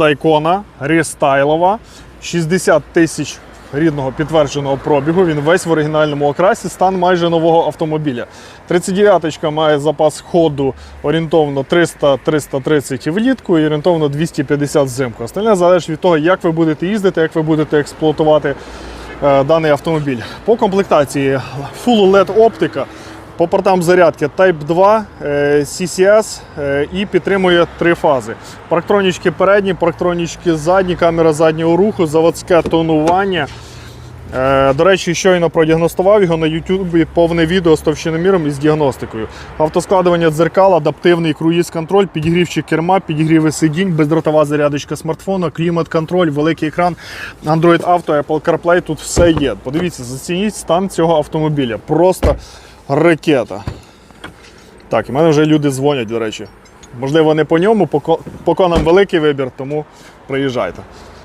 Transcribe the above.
Дайкона рестайлова, 60 тисяч рідного підтвердженого пробігу. Він весь в оригінальному окрасі, стан майже нового автомобіля. 39-ка має запас ходу орієнтовно 300-330 влітку і орієнтовно 250 взимку. Остальне залежить від того, як ви будете їздити, як ви будете експлуатувати е, даний автомобіль. По комплектації Full LED оптика. По портам зарядки Type 2, е, CCS е, і підтримує три фази. Парктронічки передні, парктронічки задні, камера заднього руху, заводське тонування. Е, До речі, щойно продіагностував його на YouTube повне відео з товщиноміром і з діагностикою. Автоскладування дзеркал, адаптивний круїз-контроль, підігрівчик керма, підігріви сидінь, бездротова зарядочка смартфона, клімат-контроль, великий екран, Android Auto, Apple CarPlay, тут все є. Подивіться, зацініть стан цього автомобіля. Просто ракета. Так, і мене вже люди дзвонять, до речі. Можливо, не по ньому, по конам великий вибір, тому приїжджайте.